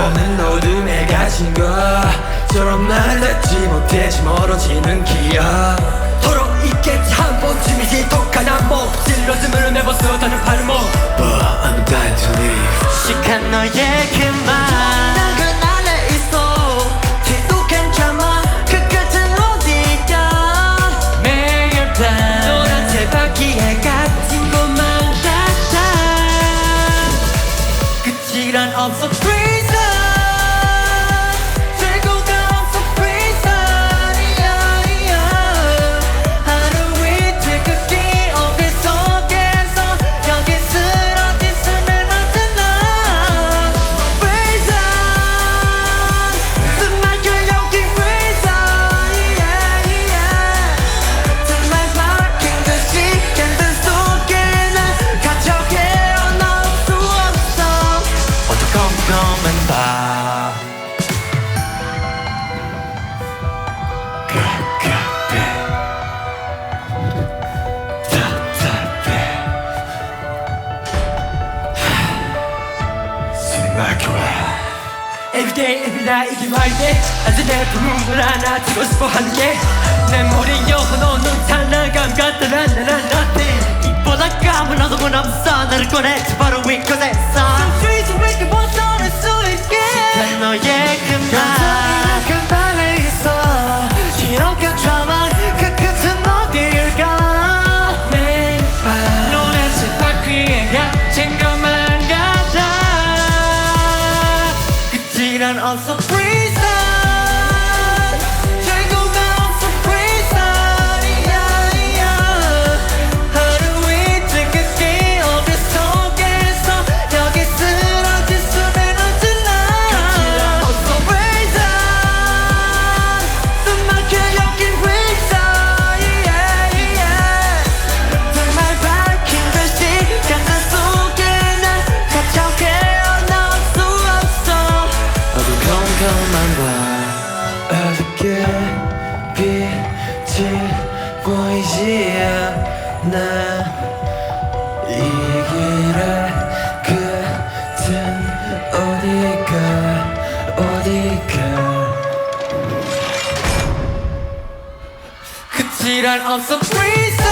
없는 어둠에 갇힌 것처럼 날 닿지 못해지 멀어지는 기억. 서로 있겠지 한 번쯤이지 독한 안목 찔러슴을 매번 쏟아는 발목 But I'm dying to leave 시간 너의 그말 그 안에 Everyday every night 이게 말돼 아직 내 부름을 하나 주고 싶어 하는 게내 머리에 영혼없는 찬란감 같은 한나란 nothing 이보다 까불어도 문 없어. 나를 꺼내지 바로 위컷에서. 숨쉬지 왜이렇게 벗어날 수 있게. 시간 너의 그말 끝 보이지 않아 이 길의 끝은 어디가 어디가. 끝이란 없어 free